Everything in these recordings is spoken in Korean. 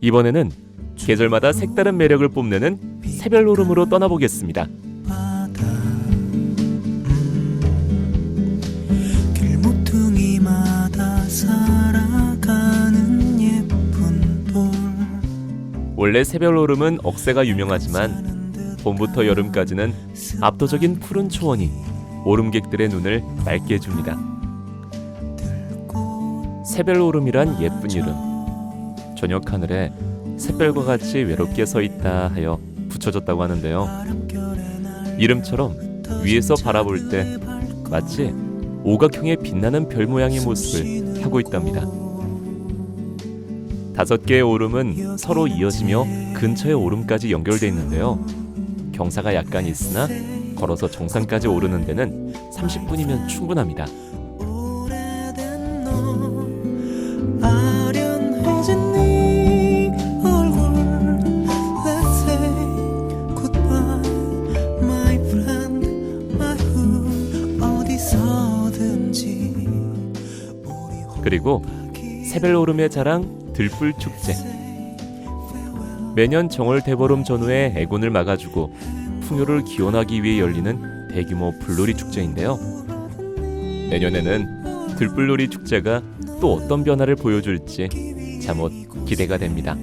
이번에는 계절마다 색다른 매력을 뽐내는 새별 노름으로 떠나보겠습니다. 원래 새별 노름은 억새가 유명하지만 봄부터 여름까지는 압도적인 푸른 초원이 오름객들의 눈을 맑게 해줍니다. 새별 오름이란 예쁜 이름. 저녁 하늘에 샛별과 같이 외롭게 서 있다 하여 붙여졌다고 하는데요. 이름처럼 위에서 바라볼 때 마치 오각형의 빛나는 별 모양의 모습을 하고 있답니다. 다섯 개의 오름은 서로 이어지며 근처의 오름까지 연결돼 있는데요. 경사가 약간 있으나 걸어서 정상까지 오르는 데는 30분이면 충분합니다. 그리고 새별 오름의 자랑 들불 축제. 매년 정월 대보름 전후에 애군을 막아주고 풍요를 기원하기 위해 열리는 대규모 불놀이 축제인데요. 내년에는 들불놀이 축제가 또 어떤 변화를 보여줄지 잠옷 기대가 됩니다.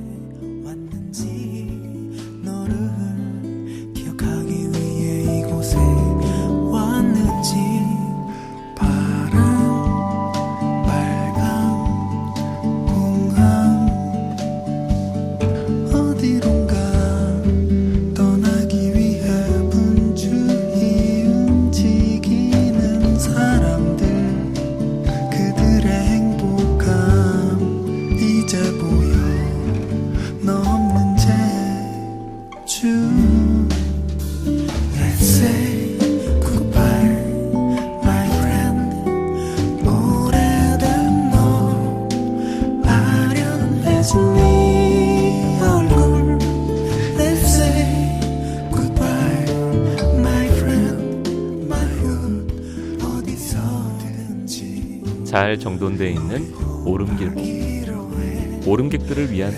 잘 정돈돼 있는 오름길목. 오름객들을 위한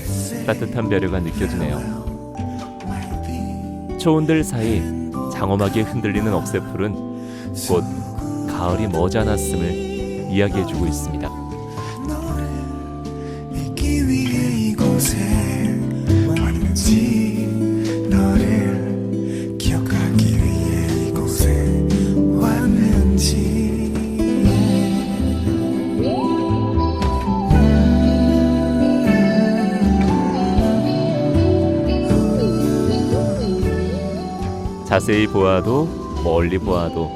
따뜻한 배려가 느껴지네요. 초원들 사이 장엄하게 흔들리는 억새풀은 곧 가을이 머지않았음을 이야기해주고 있습니다. 자세히 보아도 멀리 보아도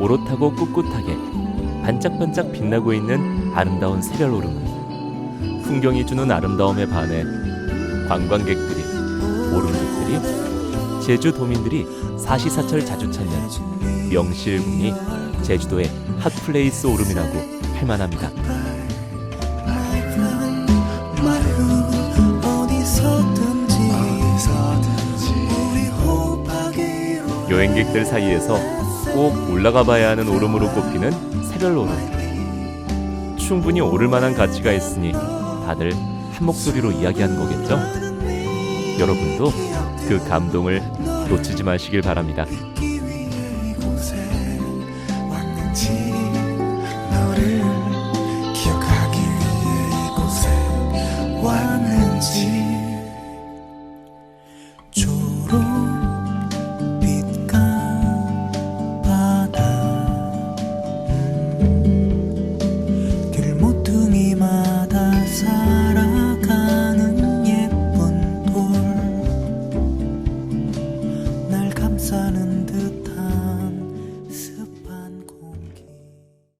오롯하고 꿋꿋하게 반짝반짝 빛나고 있는 아름다운 새별 오름 풍경이 주는 아름다움에 반해 관광객들이 오름객들이 제주 도민들이 사시사철 자주 찾는 명실군이 제주도의 핫플레이스 오름이라고 할 만합니다. 여행객들 사이에서 꼭 올라가 봐야 하는 오름으로 꼽히는 새별 오름. 충분히 오를 만한 가치가 있으니 다들 한 목소리로 이야기하는 거겠죠? 여러분도 그 감동을 놓치지 마시길 바랍니다. 왔는지